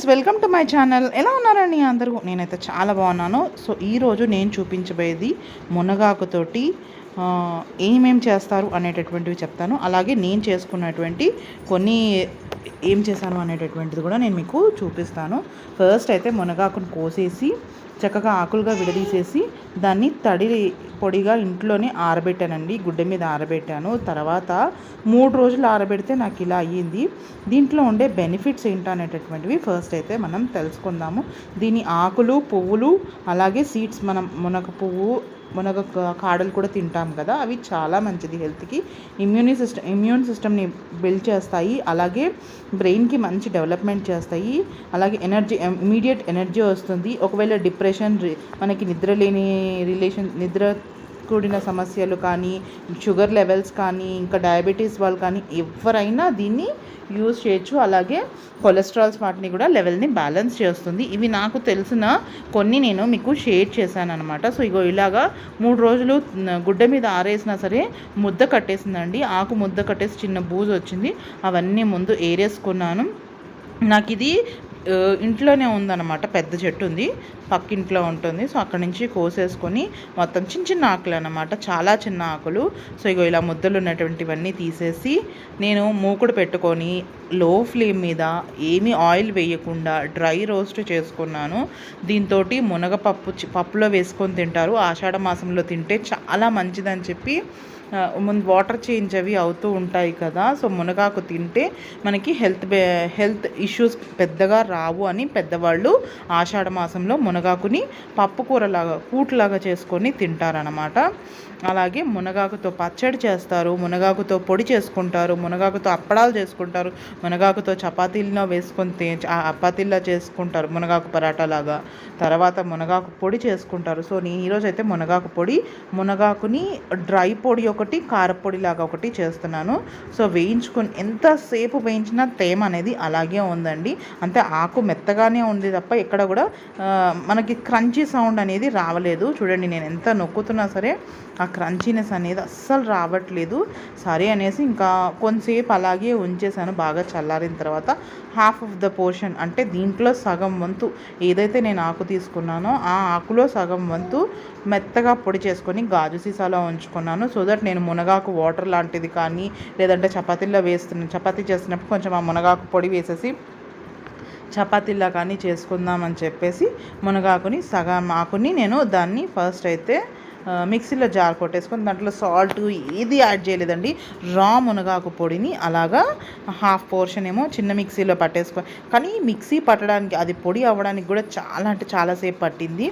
Friends welcome to my channel. ఎలా ఉన్నారండి అందరూ? నేనైతే చాలా బాగున్నాను. సో ఈరోజు నేను చూపించబోయేది మునగాకుతోటి ఏమేం చేస్తారు అనేటటువంటివి చెప్తాను. అలాగే నేను చేసుకున్నటువంటి కొన్ని ఏం చేశాను అనేటటువంటిది కూడా నేను మీకు చూపిస్తాను. ఫస్ట్ అయితే మునగాకును కోసేసి చక్కగా ఆకులుగా విడదీసేసి దాన్ని తడి పొడిగా ఇంట్లోనే ఆరబెట్టానండి. గుడ్డ మీద ఆరబెట్టాను. తర్వాత మూడు రోజులు ఆరబెడితే నాకు ఇలా అయ్యింది. దీంట్లో ఉండే బెనిఫిట్స్ ఏంటనేటటువంటివి ఫస్ట్ అయితే మనం తెలుసుకుందాము. దీని ఆకులు పువ్వులు అలాగే సీడ్స్ మనం మునగ పువ్వు మునగ కాడలు కూడా తింటాం కదా అవి చాలా మంచిది హెల్త్కి. ఇమ్యూని సిస్టమ్ ఇమ్యూన్ సిస్టమ్ని బిల్డ్ చేస్తాయి అలాగే బ్రెయిన్కి మంచి డెవలప్మెంట్ చేస్తాయి అలాగే ఎనర్జీ ఇమీడియట్ ఎనర్జీ వస్తుంది. ఒకవేళ డిప్రెషన్ మనకి నిద్ర లేని రిలేషన్ నిద్ర కూడిన సమస్యలు కానీ షుగర్ లెవెల్స్ కానీ ఇంకా డయాబెటీస్ వాళ్ళు కానీ ఎవరైనా దీన్ని యూజ్ చేయొచ్చు. అలాగే కొలెస్ట్రాల్స్ వాటిని కూడా లెవెల్ని బ్యాలెన్స్ చేస్తుంది. ఇవి నాకు తెలిసిన కొన్ని నేను మీకు షేర్ చేశాను అనమాట సో ఇగో ఇలాగా మూడు రోజులు గుడ్డ మీద ఆరేసినా సరే ముద్ద కట్టేసిందండి. ఆకు ముద్ద కట్టేసి చిన్న బూజు వచ్చింది. అవన్నీ ముందు ఏరేసుకున్నాను. నాకు ఇది ఇంట్లోనే ఉందన్నమాట పెద్ద చెట్టు ఉంది పక్కింట్లో ఉంటుంది. సో అక్కడి నుంచి కోసేసుకొని మొత్తం చిన్న చిన్న ఆకులు అనమాట చాలా చిన్న ఆకులు. సో ఇగో ఇలా ముద్దలు ఉన్నటువంటివన్నీ తీసేసి నేను మూకుడు పెట్టుకొని లో ఫ్లేమ్ మీద ఏమీ ఆయిల్ వేయకుండా డ్రై రోస్ట్ చేసుకున్నాను. దీంతో మునగపప్పు చి- పప్పులో వేసుకొని తింటారు. ఆషాఢ మాసంలో తింటే చాలా మంచిదని చెప్పి ముందు వాటర్ చేంజ్ అవి అవుతూ ఉంటాయి కదా. సో మునగాకు తింటే మనకి హెల్త్ హెల్త్ ఇష్యూస్ పెద్దగా రావు అని పెద్దవాళ్ళు ఆషాఢ మాసంలో మునగాకుని పప్పు కూరలాగా కూట్లాగా చేసుకొని తింటారనమాట అలాగే మునగాకుతో పచ్చడి చేస్తారు మునగాకుతో పొడి చేసుకుంటారు మునగాకుతో అప్పడాలు చేసుకుంటారు మునగాకుతో చపాతీల్లో వేసుకొని తి- ఆ చపాతీల్లో చేసుకుంటారు మునగాకు పరాటా లాగా. తర్వాత మునగాకు పొడి చేసుకుంటారు. సో నేను ఈరోజు అయితే మునగాకు పొడి మునగాకుని డ్రై పొడి ఒకటి కారపొడి లాగా ఒకటి చేస్తున్నాను. సో వేయించుకొని ఎంతసేపు వేయించినా తేమ అనేది అలాగే ఉందండి. అంతే ఆకు మెత్తగానే ఉంది తప్ప ఎక్కడ కూడా మనకి క్రంచీ సౌండ్ అనేది రావలేదు. చూడండి నేను ఎంత నొక్కుతున్నా సరే ఆ క్రంచీనెస్ అనేది అస్సలు రావట్లేదు. సరే అనేసి ఇంకా కొంతసేపు అలాగే ఉంచేసాను బాగా చల్లారిన తర్వాత హాఫ్ ఆఫ్ ద పోర్షన్ అంటే దీంట్లో సగం వంతు ఏదైతే నేను ఆకు తీసుకున్నానో ఆ ఆకులో సగం వంతు మెత్తగా పొడి చేసుకొని గాజు సీసాలో ఉంచుకున్నాను. సో దట్ నేను మునగాకు వాటర్ లాంటిది కానీ లేదంటే చపాతీల్లో వేస్తున్నాను చపాతీ చేస్తున్నప్పుడు కొంచెం ఆ మునగాకు పొడి వేసేసి చపాతీలా కానీ చేసుకుందామని చెప్పేసి మునగాకుని సగం ఆకుని నేను దాన్ని ఫస్ట్ అయితే మిక్సీలో జార్ కొట్టేసుకొని దాంట్లో సాల్ట్ ఏది యాడ్ చేయలేదండి. రా మునగాకు పొడిని అలాగా హాఫ్ పోర్షన్ ఏమో చిన్న మిక్సీలో పట్టేసుకొని కానీ మిక్సీ పట్టడానికి అది పొడి అవ్వడానికి కూడా చాలా అంటే చాలాసేపు పట్టింది.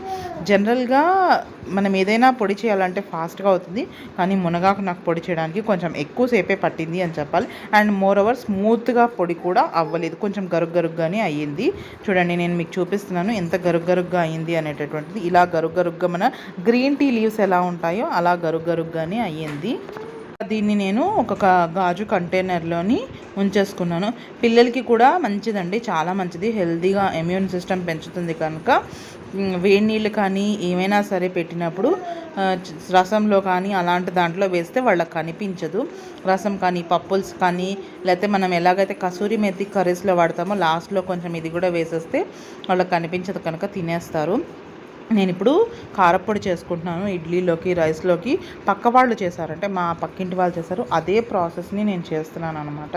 జనరల్గా మనం ఏదైనా పొడి చేయాలంటే ఫాస్ట్గా అవుతుంది. కానీ మునగాకు నాకు పొడి చేయడానికి కొంచెం ఎక్కువసేపే పట్టింది అని చెప్పాలి. అండ్ మోర్ ఓవర్ స్మూత్గా పొడి కూడా అవ్వలేదు. కొంచెం గరుగ్ గరుగ్గానే అయ్యింది. చూడండి నేను మీకు చూపిస్తున్నాను ఎంత గరుగ్ గరుగ్గా అయ్యింది అనేటటువంటిది. ఇలా గరుగ్ గరుగ్గా మన గ్రీన్ టీ లీవ్స్ ఎలా ఉంటాయో అలా గరుగ్ గరుగ్గానే అయ్యింది. దీన్ని నేను ఒక గాజు కంటైనర్లోని ఉంచేసుకున్నాను. పిల్లలకి కూడా మంచిదండి చాలా మంచిది. హెల్తీగా ఇమ్యూన్ సిస్టమ్ పెంచుతుంది కనుక వేడి నీళ్ళు కానీ ఏమైనా సరే పెట్టినప్పుడు రసంలో కానీ అలాంటి దాంట్లో వేస్తే వాళ్ళకి కనిపించదు. రసం కానీ పప్పుల్స్ కానీ లేకపోతే మనం ఎలాగైతే కసూరి మెత్తి కర్రీస్లో వాడతామో లాస్ట్లో కొంచెం ఇది కూడా వేసేస్తే వాళ్ళకి కనిపించదు కనుక తినేస్తారు. నేను ఇప్పుడు కారప్పొడి చేసుకుంటున్నాను ఇడ్లీలోకి రైస్లోకి. పక్క వాళ్ళు చేశారంటే మా పక్కింటి వాళ్ళు చేశారు. అదే ప్రాసెస్ని నేను చేస్తున్నాను అనమాట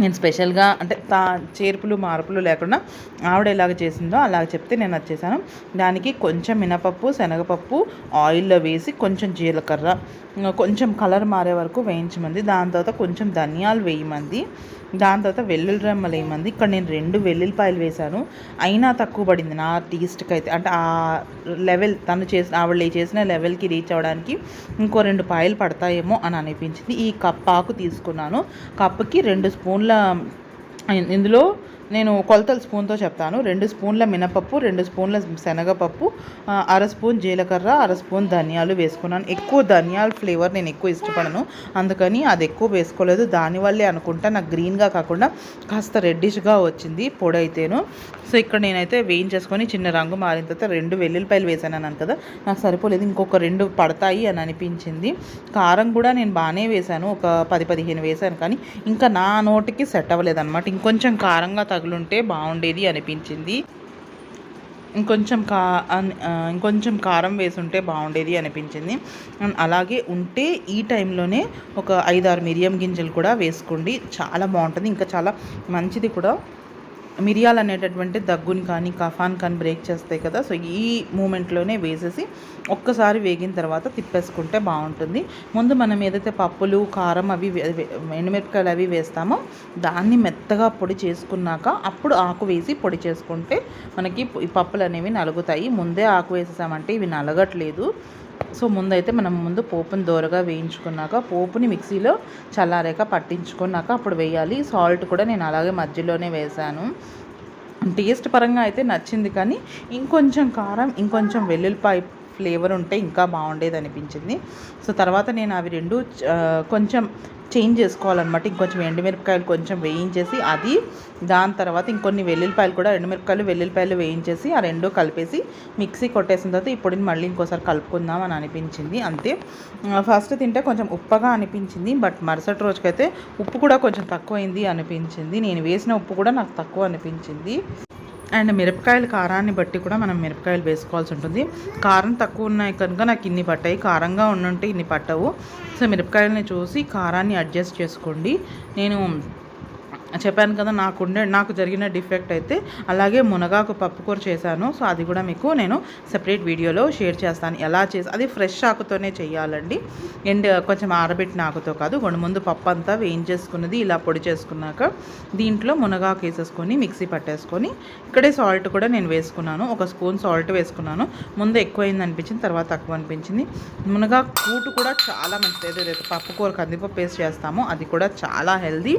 నేను స్పెషల్గా అంటే తా చేర్పులు మార్పులు లేకుండా ఆవిడ ఎలాగ చేసిందో అలాగ చెప్తే నేను అది చేశాను. దానికి కొంచెం మినపప్పు శనగపప్పు ఆయిల్లో వేసి కొంచెం జీలకర్ర ఇంకా కొంచెం కలర్ మారే వరకు వేయించమంది. దాని తర్వాత కొంచెం ధనియాలు వేయమంది. దాని తర్వాత వెల్లుల్లి రెమ్మలు ఏమంది? ఇక్కడ నేను రెండు వెల్లుల్లిపాయలు వేశాను. అయినా తక్కువ పడింది నా టేస్ట్కి అయితే. అంటే ఆ లెవెల్ తను చేసిన ఆవిడ చేసిన లెవెల్కి రీచ్ అవ్వడానికి ఇంకో రెండు పాయలు పడతాయేమో అని అనిపించింది. ఈ కప్పాకు తీసుకున్నాను. కప్పుకి రెండు స్పూన్ల ఇందులో నేను కొలతల స్పూన్తో చెప్తాను. రెండు స్పూన్ల మినపప్పు రెండు స్పూన్ల శనగపప్పు అర స్పూన్ జీలకర్ర అర స్పూన్ ధనియాలు వేసుకున్నాను. ఎక్కువ ధనియాల ఫ్లేవర్ నేను ఎక్కువ ఇష్టపడను. అందుకని అది ఎక్కువ వేసుకోలేదు. దానివల్లే అనుకుంటా నాకు గ్రీన్గా కాకుండా కాస్త రెడ్డిష్గా వచ్చింది పొడి అయితేను సో ఇక్కడ నేనైతే వేయించేసుకొని చిన్న రంగు మారిన తర్వాత రెండు వెల్లుల్లిపాయలు వేసాను అన్నాను కదా నాకు సరిపోలేదు. ఇంకొక రెండు పడతాయి అని అనిపించింది. కారం కూడా నేను బాగానే వేశాను. ఒక పది పదిహేను వేశాను కానీ ఇంకా నా నోటికి సెట్ అవ్వలేదు అనమాట ఇంకొంచెం కారంగా తగ్గ తగులుంటే బాగుండేది అనిపించింది. ఇంకొంచెం కా ఇంకొంచెం కారం వేసి ఉంటే బాగుండేది అనిపించింది. అండ్ అలాగే ఉంటే ఈ టైంలోనే ఒక ఐదారు మిరియం గింజలు కూడా వేసుకోండి. చాలా బాగుంటుంది. ఇంకా చాలా మంచిది కూడా. మిరియాలు అనేటటువంటి దగ్గుని కానీ కఫాన్ కానీ బ్రేక్ చేస్తాయి కదా సో ఈ మూమెంట్లోనే వేసేసి ఒక్కసారి వేగిన తర్వాత తిప్పేసుకుంటే బాగుంటుంది. ముందు మనం ఏదైతే పప్పులు కారం అవి ఎండుమిరపకాయలు అవి వేస్తామో దాన్ని మెత్తగా పొడి చేసుకున్నాక అప్పుడు ఆకు వేసి పొడి చేసుకుంటే మనకి ఈ పప్పులు అనేవి నలుగుతాయి. ముందే ఆకు వేసేసామంటే ఇవి నలగట్లేదు. సో ముందైతే మనం ముందు పోపుని దోరగా వేయించుకున్నాక పోపుని మిక్సీలో చల్లారాక పట్టించుకున్నాక అప్పుడు వేయాలి. సాల్ట్ కూడా నేను అలాగే మధ్యలోనే వేశాను. టేస్ట్ పరంగా అయితే నచ్చింది కానీ ఇంకొంచెం కారం ఇంకొంచెం వెల్లుల్లిపాయ ఫ్లేవర్ ఉంటే ఇంకా బాగుండేది అనిపించింది. సో తర్వాత నేను అవి రెండు కొంచెం చేంజ్ చేసుకోవాలన్నమాట. ఇంకొంచెం ఎండుమిరపకాయలు కొంచెం వేయించేసి అది దాని తర్వాత ఇంకొన్ని వెల్లుల్లిపాయలు కూడా ఎండుమిరపకాయలు వెల్లుల్లిపాయలు వేయించేసి ఆ రెండు కలిపేసి మిక్సీ కొట్టేసిన తర్వాత ఈ మళ్ళీ ఇంకోసారి కలుపుకుందాం అని అనిపించింది. అంతే. ఫస్ట్ తింటే కొంచెం ఉప్పగా అనిపించింది బట్ మరుసటి రోజుకైతే ఉప్పు కూడా కొంచెం తక్కువైంది అనిపించింది. నేను వేసిన ఉప్పు కూడా నాకు తక్కువ అనిపించింది. అండ్ మిరపకాయల కారాన్ని బట్టి కూడా మనం మిరపకాయలు వేసుకోవాల్సి ఉంటుంది. కారం తక్కువ ఉన్నాయి కనుక నాకు ఇన్ని పట్టాయి. కారంగా ఉన్నంటే ఇన్ని పట్టవు. సో మిరపకాయలని చూసి కారాన్ని అడ్జస్ట్ చేసుకోండి. నేను చెప్పాను కదా నాకు ఉండే నాకు జరిగిన డిఫెక్ట్ అయితే అలాగే మునగాకు పప్పుకూర చేశాను. సో అది కూడా మీకు నేను సెపరేట్ వీడియోలో షేర్ చేస్తాను. ఎలా చేసి అది ఫ్రెష్ ఆకుతోనే చేయాలండి అండ్ కొంచెం ఆరబెట్టిన ఆకుతో కాదు కొన్ని ముందు పప్పు అంతా వేయించేసుకున్నది ఇలా పొడి చేసుకున్నాక దీంట్లో మునగాకు వేసేసుకొని మిక్సీ పట్టేసుకొని ఇక్కడే సాల్ట్ కూడా నేను వేసుకున్నాను. ఒక స్పూన్ సాల్ట్ వేసుకున్నాను. ముందు ఎక్కువైంది అనిపించింది తర్వాత తక్కువ అనిపించింది. మునగాకు కూటు కూడా చాలా మంచిది. ఏదైతే పప్పు కూర కందిపప్పు వేస్ట్ చేస్తామో అది కూడా చాలా హెల్దీ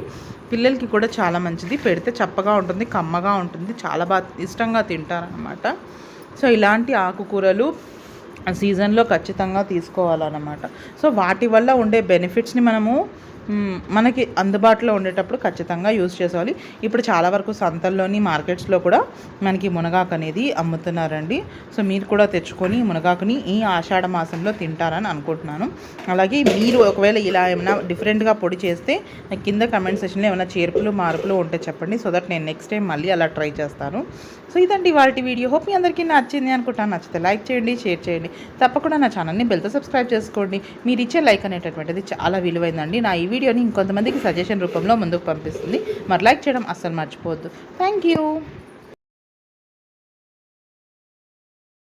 పిల్లలకి కూడా చాలా మంచిది. పెడితే చప్పగా ఉంటుంది కమ్మగా ఉంటుంది. చాలా బాగా ఇష్టంగా తింటారనమాట సో ఇలాంటి ఆకుకూరలు సీజన్లో ఖచ్చితంగా తీసుకోవాలన్నమాట. సో వాటి వల్ల ఉండే బెనిఫిట్స్ని మనము మనకి అందుబాటులో ఉండేటప్పుడు ఖచ్చితంగా యూజ్ చేసుకోవాలి. ఇప్పుడు చాలా వరకు సంతల్లోని మార్కెట్స్లో కూడా మనకి మునగాకు అనేది అమ్ముతున్నారండి. సో మీరు కూడా తెచ్చుకొని మునగాకుని ఈ ఆషాఢ మాసంలో తింటారని అనుకుంటున్నాను. అలాగే మీరు ఒకవేళ ఇలా ఏమైనా డిఫరెంట్గా పొడి చేస్తే కింద కమెంట్ సెషన్లో ఏమైనా చేర్పులు మార్పులు ఉంటే చెప్పండి. సో దట్ నేను నెక్స్ట్ టైం మళ్ళీ అలా ట్రై చేస్తాను. సో ఇదండి వాటి వీడియో. హోప్ మీ అందరికీ నచ్చింది అనుకుంటాను. నచ్చితే లైక్ చేయండి షేర్ చేయండి. తప్పకుండా నా ఛానల్ని బెల్తో సబ్స్క్రైబ్ చేసుకోండి. మీరు ఇచ్చే లైక్ అనేటటువంటిది చాలా విలువైందండి. నా ఈ వీడియోని ఇంకొంతమందికి సజెషన్ రూపంలో ముందుకు పంపిస్తుంది. మరి లైక్ చేయడం అస్సలు మర్చిపోవద్దు. Thank you